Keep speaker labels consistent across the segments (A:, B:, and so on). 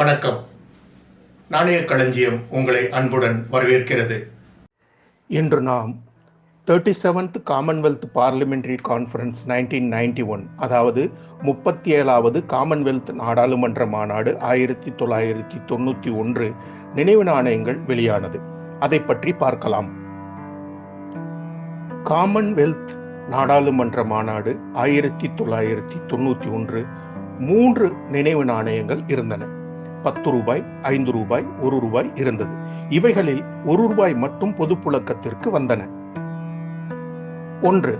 A: வணக்கம். நாணய களஞ்சியம் உங்களை அன்புடன் வரவேற்கிறது. இன்று நாம் thirty seventh Commonwealth parliamentary conference nineteen ninety one அதாவது முப்பத்தி ஏழாவது காமன்வெல்த் நாடாளுமன்ற மாநாடு ஆயிரத்தி தொள்ளாயிரத்தி தொண்ணூற்றி ஒன்று நினைவு நாணயங்கள் வெளியானது. அதை பற்றி பார்க்கலாம். காமன்வெல்த் நாடாளுமன்ற மாநாடு ஆயிரத்தி தொள்ளாயிரத்தி தொண்ணூற்றி ஒன்று மூன்று நினைவு நாணயங்கள் இருந்தன. பத்து ரூபாய் ஐந்து ரூபாய் ஒரு ரூபாய் இருந்தது. இவைகளில் ஒரு ரூபாய் மட்டும் பொது புழக்கத்திற்கு வந்தன. ஒன்று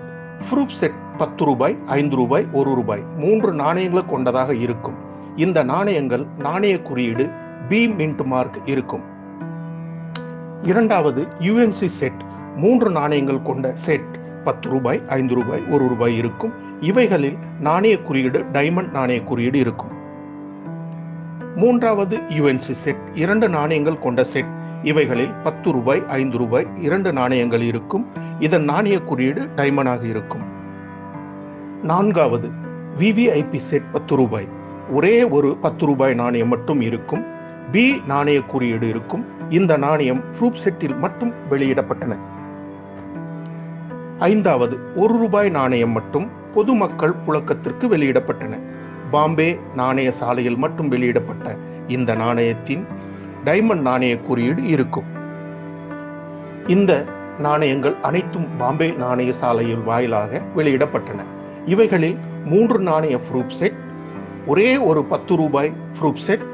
A: ஃப்ரூப் செட் பத்து ரூபாய் ஐந்து ரூபாய் ஒரு ரூபாய். மூன்று நாணயங்களை கொண்டதாக இருக்கும். இந்த நாணயங்கள் நாணய குறியீடு பி மின்ட் மார்க் இருக்கும். இரண்டாவது யுஎன்சி செட் மூன்று நாணயங்கள் கொண்ட செட் பத்து ரூபாய் ஐந்து ரூபாய் ஒரு ரூபாய் இருக்கும். இவைகளில் நாணய குறியீடு டைமண்ட் நாணய குறியீடு இருக்கும். மூன்றாவது யுஎன்சி செட் இரண்டு நாணயங்கள் கொண்ட செட் இவைகளில் பத்து ரூபாய் ஐந்து ரூபாய் இரண்டு நாணயங்கள் இருக்கும். இதன் நாணய குறியீடு டைமண்டாக இருக்கும். நான்காவது விவிஐபி செட் பத்து ரூபாய். ஒரே ஒரு பத்து ரூபாய் நாணயம் மட்டும் இருக்கும். பி நாணய குறியீடு இருக்கும். இந்த நாணயம் ப்ரூப் செட்டில் மட்டும் வெளியிடப்பட்டன. ஐந்தாவது ஒரு ரூபாய் நாணயம் மட்டும் பொதுமக்கள் புழக்கத்திற்கு வெளியிடப்பட்டன. பாம்பே நாணய சாலையில் மட்டும் வெளியிடப்பட்ட இந்த நாணயத்தின் டைமண்ட் நாணய குறியீடு இருக்கும். இந்த நாணயங்கள் அனைத்தும் பாம்பே நாணய சாலையில் வாயிலாக வெளியிடப்பட்டன. இவைகளில் மூன்று நாணய ப்ரூப் செட் ஒரே ஒரு பத்து ரூபாய் ப்ரூப் செட்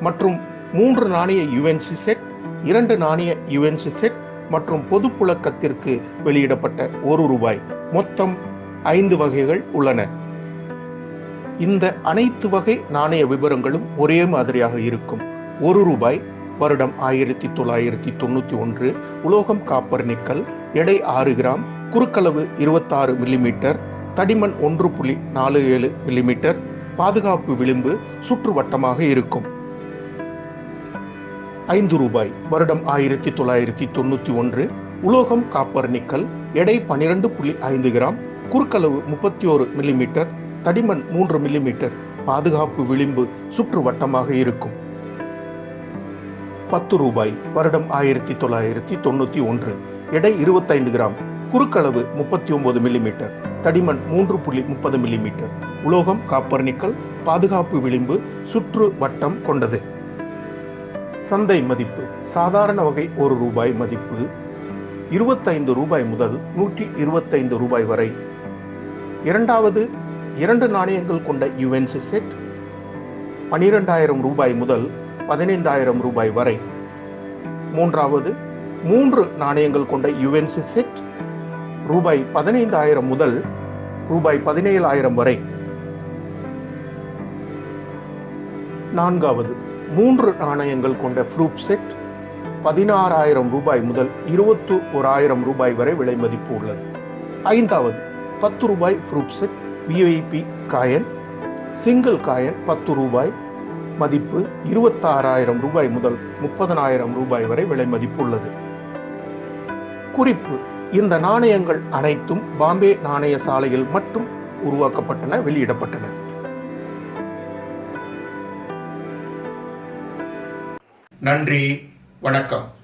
A: மற்றும் மூன்று நாணய யுஎன்சி செட் இரண்டு நாணய யுஎன்சி செட் மற்றும் பொது புழக்கத்திற்கு வெளியிடப்பட்ட ஒரு ரூபாய். மொத்தம் ஐந்து வகைகள் உள்ளன. இந்த அனைத்து வகை நாணய விவரங்களும் ஒரே மாதிரியாக இருக்கும். ஒரு ரூபாய் வருடம் ஆயிரத்தி தொள்ளாயிரத்தி தொண்ணூத்தி ஒன்று உலோகம் காப்பர் நிக்கல் எடை ஆறு கிராம் குறுக்களவு இருபத்தாறு மில்லிமீட்டர் தடிமன் ஒன்று புள்ளி நாலு ஏழு மில்லிமீட்டர் பாதுகாப்பு விளிம்பு சுற்றுவட்டமாக இருக்கும். ஐந்து ரூபாய் வருடம் ஆயிரத்தி தொள்ளாயிரத்தி தொண்ணூத்தி ஒன்று உலோகம் காப்பர் நிக்கல் எடை பனிரெண்டு புள்ளி ஐந்து கிராம் குறுக்களவு முப்பத்தி ஒரு மில்லிமீட்டர் தடிமன் மூன்று மில்லிமீட்டர் பாதுகாப்பு விளிம்பு சுற்றுவட்டமாக இருக்கும். பத்து ரூபாய் வருடம் ஆயிரத்தி தொள்ளாயிரத்தி தொண்ணூத்தி ஒன்று. எடை இருபத்தைந்து கிராம் குறுக்களவு முப்பத்தி ஒன்பது மில்லிமீட்டர் தடிமன் மூன்று புள்ளி முப்பது மில்லிமீட்டர் உலோகம் காப்பர் நிக்கல் பாதுகாப்பு விளிம்பு சுற்று வட்டம் கொண்டது. சந்தை மதிப்பு சாதாரண வகை ஒரு ரூபாய் மதிப்பு இருபத்தைந்து ரூபாய் முதல் நூற்றி இருபத்தைந்து ரூபாய் வரை. இரண்டாவது இரண்டு நாணயங்கள் கொண்ட யுஎன்சி செட் பனிரெண்டாயிரம் ரூபாய் முதல் பதினைந்தாயிரம் ரூபாய் வரை. மூன்றாவது மூன்று நாணயங்கள் கொண்ட யுஎன்சி செட் ரூபாய் பதினைந்தாயிரம் முதல் ரூபாய் பதினேழாயிரம் வரை. நான்காவது மூன்று நாணயங்கள் கொண்ட ஃப்ரூப் செட் பதினாறாயிரம் ரூபாய் முதல் இருபத்து ஓராயிரம் ரூபாய் வரை விலை மதிப்பு உள்ளது. ஐந்தாவது பத்து ரூபாய் proof set VIP coin single coin பத்து ரூபாய் மதிப்பு இருபத்தாறாயிரம் ரூபாய் முதல் முப்பதனாயிரம் ரூபாய் வரை விலை மதிப்பு உள்ளது. குறிப்பு இந்த நாணயங்கள் அனைத்தும் பாம்பே நாணய சாலையில் மட்டும் உருவாக்கப்பட்டன வெளியிடப்பட்டன. நன்றி வணக்கம்.